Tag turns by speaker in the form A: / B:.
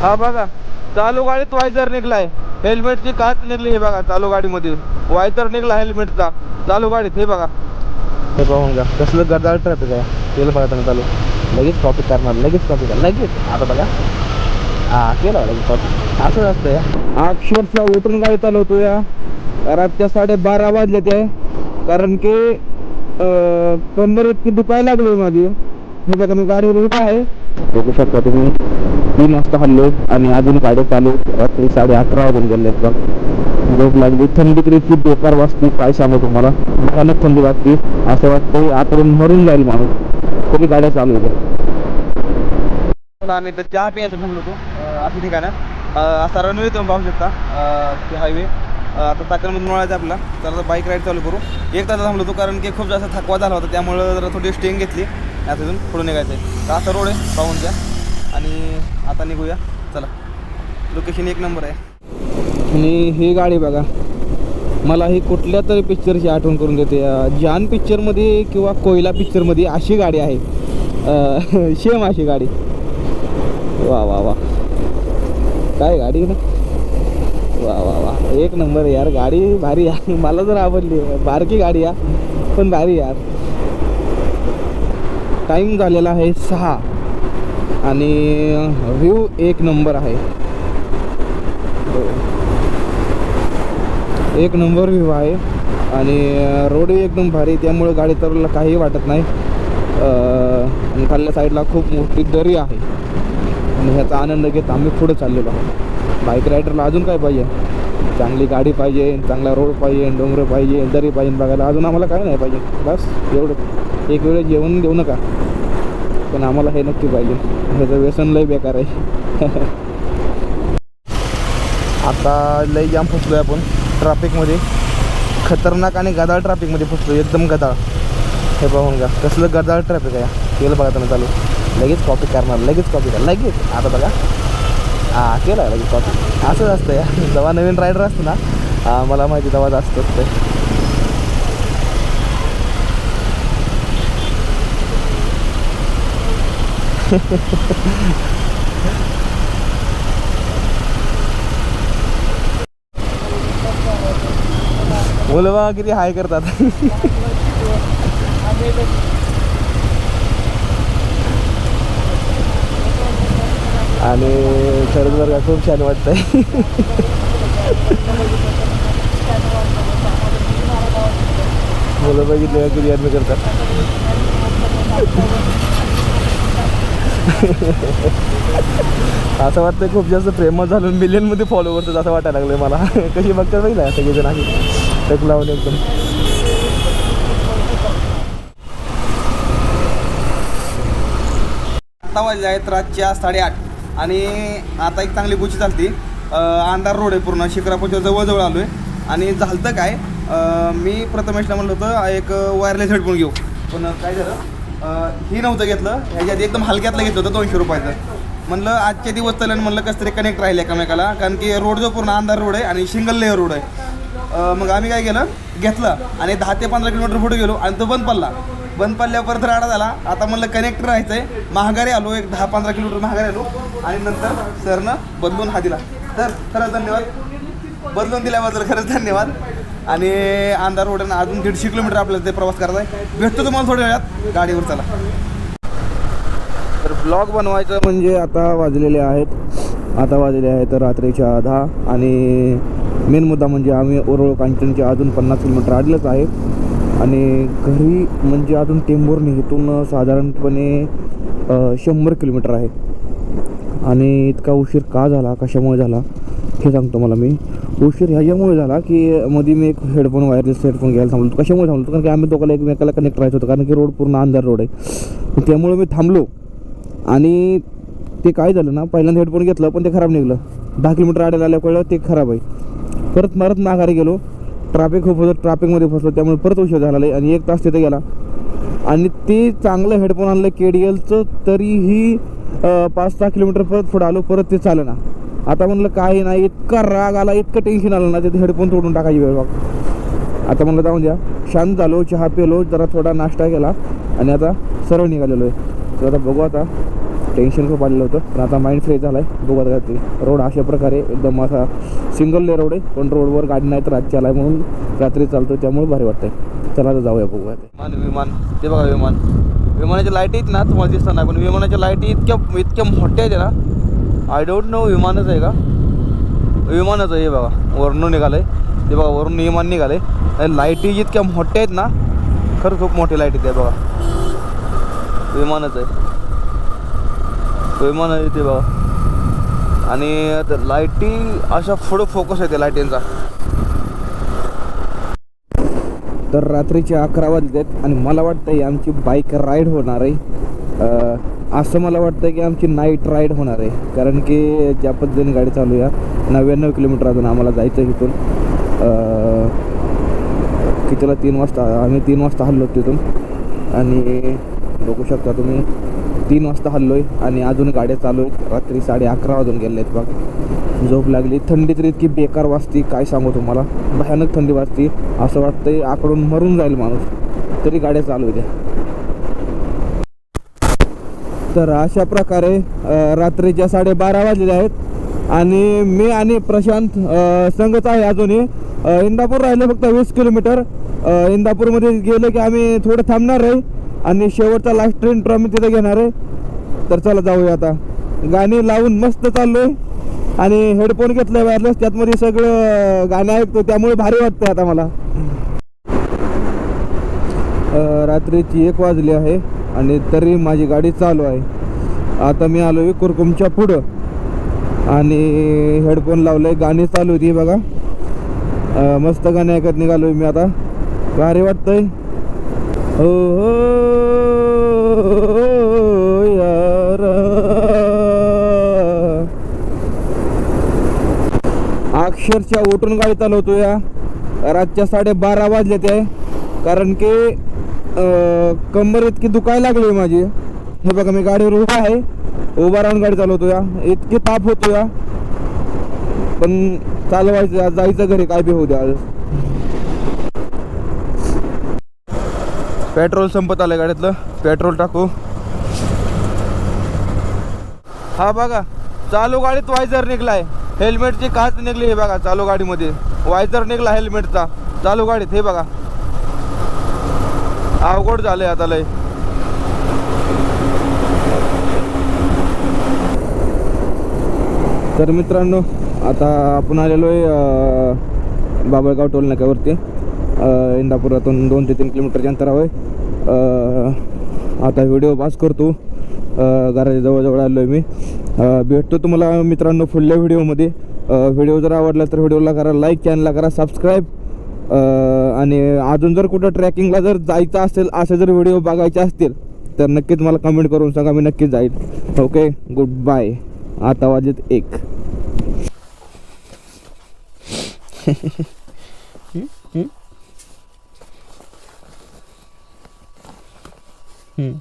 A: हा बघा चालू गाडीत वायझर निघलाय. हेल्मेटची काच निघली हे बघा चालू गाडीमध्ये. वायझर निघला हेल्मेटचा चालू गाडीत हे बघा. हे पाहून का कसलं गरजा ट्रॅफिक आहे. केलं बघा चालू. लगेच कॉपी करणार लगेच कॉपी करणार लगेच. आता बघा. हा केलं लगेच कॉपी असं असतं या. अक्षरशः उतरून गाडी चालवतो या रातच्या साडेबारा वाजले ते. कारण की कंबर इतकी दुखायला लागली माझी. हे बघा मी गाडीवर उभा आहे. बघू शकता तुम्ही. तीन वाजता हल्लो आणि अजून गाड्या चालू रात्री साडे अकरा वाजून गेले बघ. झोप लागली. थंडी तरी खूप बेकार वाजते. काय सांगू तुम्हाला? भयानक थंडी वाजते. असं वाटतं आतून मरून जाईल माणूस. तरी गाड्या चालू होत्या आम्ही तर चहा प्यायचं म्हणलो होतो. असं ठिकाण. असा रनवे तुम्ही पाहू शकता. ते हायवे आता ताकदमधून वळायचं आपला. तर आता बाईक राईड चालू करू. एक तास थांबलो होतो कारण की खूप जास्त थकवा झाला होता. त्यामुळं जरा थोडी स्टेंग घेतली. तिथून पुढे निघायचं आहे तर असा रोड आहे. पाहून द्या आणि आता निघूया. चला. लोकेशन एक नंबर आहे. आणि ही गाडी बघा. मला ही कुठल्या तरी पिक्चरची आठवण करून देते. जान पिक्चरमध्ये किंवा कोयला पिक्चरमध्ये अशी गाडी आहे. सेम अशी गाडी. वा वा वा. काय गाडी ना वा वा वा. एक नंबर आहे यार. गाडी भारी आहे. मला जर आवडली. बारकी गाडी या पण भारी यार. टाईम झालेला आहे सहा. आणि व्ह्यू एक नंबर आहे. एक नंबर व्ह्यू आहे आणि रोडही एकदम भारी त्यामुळे गाडी तर काहीही वाटत नाही. आणि खाल्ल्या साईडला खूप मोठी दरी आहे. आणि ह्याचा आनंद घेत आम्ही पुढे चाललेलो आहोत. बाईक रायडरला अजून काय पाहिजे? चांगली गाडी पाहिजे चांगला रोड पाहिजे डोंगर पाहिजे दरी पाहिजे बघायला. अजून आम्हाला काय नाही पाहिजे. बस एवढं. एक वेळ जेवण देऊ नका. पण आम्हाला हे नक्की पाहिजे. ह्याचं व्यसन लय बेकार आहे. आता लय जाम फसलो आहे आपण ट्रॅफिकमध्ये खतरनाक आणि गदाळ ट्रॅफिकमध्ये फसलो एकदम गदाळ. हे पाहून का कसलं गदाळ ट्रॅफिक आहे. केलं बघा त्यांना चालू. लगेच कॉपी करणार. लगेच कॉपी करा. लगेच. आता बघा. हां केलं लगेच कॉपी असंच असतं या. जेव्हा नवीन रायडर असतो ना मला माहिती तेव्हा जास्त असतं बोलवा किती हाय करतात. आणि खरंच बरं का खूप छान वाटतंय. मुलं बघितलं किती आदमी करतात. असं वाटतं खूप जास्त फेमस झालं मिलियनमध्ये फॉलोवर्स असं वाटायला लागलं मला. कशी बघतात नाही ना सगळेजण आहे. टक लावून एकदम. आता वाजले आहेत रातच्या साडेआठ. आणि आता एक चांगली गोष्टी चालती अंधार रोड आहे पूर्ण शिखरापूरच्या जवळजवळ आलो आहे आणि झालं काय मी प्रथमेशला म्हणलं होतं एक वायरलेस हेडफोन घेऊ. पण काय झालं? हे नव्हतं घेतलं. ह्याच्यात एकदम हलक्यातलं घेतलं होतं दोनशे रुपयाचं. म्हणलं आजच्या दिवस चालेल म्हणलं कसं तरी कनेक्ट राहील एकामेकाला. कारण की रोड जो पूर्ण अंधार रोड आहे आणि सिंगल लेअर रोड आहे. मग आम्ही काय केलं? घेतलं. आणि दहा ते पंधरा किलोमीटर पुढे गेलो आणि तो बंद पडला. बंद पडल्यावर परत राडा झाला. आता म्हणलं कनेक्ट राहायचं आहे महागारी आलो एक दहा पंधरा किलोमीटर महागारी आलो. आणि नंतर सरनं बदलून हा दिला. तर खरंच धन्यवाद. बदलून दिल्याबद्दल खरंच धन्यवाद. आणि अंधार रोडनं अजून दीडशे किलोमीटर आपल्याला ते प्रवास करायचा आहे भेटतो तुम्हाला थोड्या वेळात. गाडीवर चला. तर ब्लॉग बनवायचं म्हणजे आता वाजलेले आहेत. आता वाजलेले आहेत रात्रीच्या दहा. आणि मेन मुद्दा म्हणजे आम्ही ओरोळ कांचनचे अजून पन्नास किलोमीटर आडलंच आहे. आणि घरी म्हणजे अजून टेंभुर्णी इथून साधारणपणे शंभर किलोमीटर आहे. आणि इतका उशीर का झाला कशामुळे झाला? हे सांगतो मला मी. उशीर ह्याच्यामुळे झाला की मध्ये मी एक हेडफोन वायरलेस हेडफोन घ्यायला थांबलो कशामुळे थांबलो कारण की आम्ही दोघांना एकमेकाला कनेक्ट राहायचं होतं कारण की रोड पूर्ण अंधार रोड आहे. त्यामुळे मी थांबलो. आणि ते काय झालं ना पहिल्यांदा हेडफोन घेतलं पण ते खराब निघलं. दहा किलोमीटर आडायला आल्या कळलं ते खराब आहे. परत मारत माघारी गेलो. ट्रॅफिक खूप होतं ट्रॅफिकमध्ये फसलो त्यामुळे परत उशीर झाला आहे आणि एक तास तिथे गेला. आणि ते चांगलं हेडफोन आणलं के डी एलचं तरीही पाच सहा किलोमीटर परत पुढं आलो परत ते चालेना. आता म्हणलं काही नाही इतका राग आला इतकं टेन्शन आलं ना तिथे हेडफोन तोडून टाकायची वेळ बघ. आता म्हणलं जाऊन द्या. शांत झालो चहा पिलो जरा थोडा नाश्ता केला आणि आता सरळ निघालेलो आहे. तर आता बघू आता. टेन्शन खूप आलेलं होतं. पण आता माइंड फ्रेश झाला आहे बघू आता ते. रोड अशा प्रकारे एकदम असा सिंगल ले रोड आहे. पण रोडवर गाडी नाही तर रातची आला आहे म्हणून रात्री चालतो त्यामुळे भारी वाटतंय. चला आता जाऊया बघूया आता विमान विमान. ते बघा विमान. विमानाच्या लाईटी आहेत ना तुम्हाला दिसतात ना पण विमानाच्या लाईटी इतक्या इतक्या मोठ्या आहेत ना. आय डोंट नो विमानच आहे का? विमानच आहे हे बघा. वरून आहे ते बघा वरून विमान निघालं आहे लाईटी जितक्या मोठ्या आहेत ना खरं खूप मोठी लाइट आहे बघा. विमानच आहे. विमान आहे ते बघा. आणि लाईटी अशा पुढं फोकस आहे त्या लाईटींचा तर रात्रीचे अकरा वाजले आहेत आणि मला वाटतं ही आमची बाईक राईड होणार आहे. असं मला वाटतं की आमची नाईट राईड होणार आहे. कारण की ज्या पद्धतीने गाडी चालू या नव्याण्णव किलोमीटर अजून आम्हाला जायचं आहे इथून कितीला? तीन वाजता. आम्ही तीन वाजता हल्लो तिथून. आणि बघू शकता तुम्ही तीन वाजता हल्लो आहे आणि अजून गाड्या चालू आहेत. रात्री साडे अकरा वाजून गेले आहेत बघ. झोप लागली. थंडी तर इतकी बेकार वाजती काय सांगू तुम्हाला? भयानक थंडी वाजती. असं वाटतंय आकडून मरून जाईल माणूस. तरी गाड्या चालू आहेत. तर अशा प्रकारे रात्रीच्या साडेबारा वाजलेले आहेत. आणि मी आणि प्रशांत संघच आहे अजूनही. इंदापूर राहिलं फक्त वीस किलोमीटर. इंदापूरमध्ये गेलं की आम्ही थोडं थांबणार आहे. आणि शेवटचा लास्ट ट्रेन ट्रॉ आम्ही तिथे घेणार आहे. तर चला जाऊया आता. गाणी लावून मस्त चाललोय. आणि हेडफोन घेतलं वायरलेस त्यातमध्ये सगळं गाणं ऐकतो. त्यामुळे भारी वाटतंय आता मला. रात्रीची एक वाजली आहे. आणि तरी माझी गाडी चालू आहे. आता मी आलो आहे कुरकुमच्या पुढं. आणि हेडफोन लावलं आहे गाणी चालू होती बघा. मस्त गाणी ऐकत निघालो मी आता. भारी वाटतंय. हो हो यार. अक्षरशः उठून गाडी चालवतो या रातच्या साडेबारा वाजले ते कारण की कंबर इतकी दुखायला लागली माझी. हे बघा मी गाडीवर उभा आहे. उभा राहून गाडी चालवतो या इतकी ताप होतो या पण चालवायचं आज जायचं घरी काय बी होऊ द्या आज. पेट्रोल संपत आलं गाडीतलं. पेट्रोल टाकू. हा बघा चालू गाडीत वायझर निघलाय. हेल्मेटची काच निघली हे बघा चालू गाडीमध्ये. वायझर निघला हेल्मेटचा. चालू गाडीत हे बघा. अवघड झाले आता लय. तर मित्रांनो आता आपण आलेलो आहे बाबळगाव टोल नाक्यावरती. इंदापुरातून दोन ते तीन किलोमीटरच्या अंतरावर आहे. आता व्हिडिओ पास करतो. घराच्या जवळजवळ आलो आहे मी भेटतो तुम्हाला मित्रांनो पुढल्या व्हिडिओमध्ये. व्हिडिओ जर आवडला तर व्हिडिओला करा लाईक चॅनलला करा सबस्क्राईब. आणि अजून जर कुठं ट्रॅकिंगला जर जायचं असेल असे जर व्हिडिओ बघायचे असतील तर नक्कीच मला कमेंट करून सांगा मी नक्कीच जाईल. ओके गुड बाय आता वाजत एक.
B: हम्म.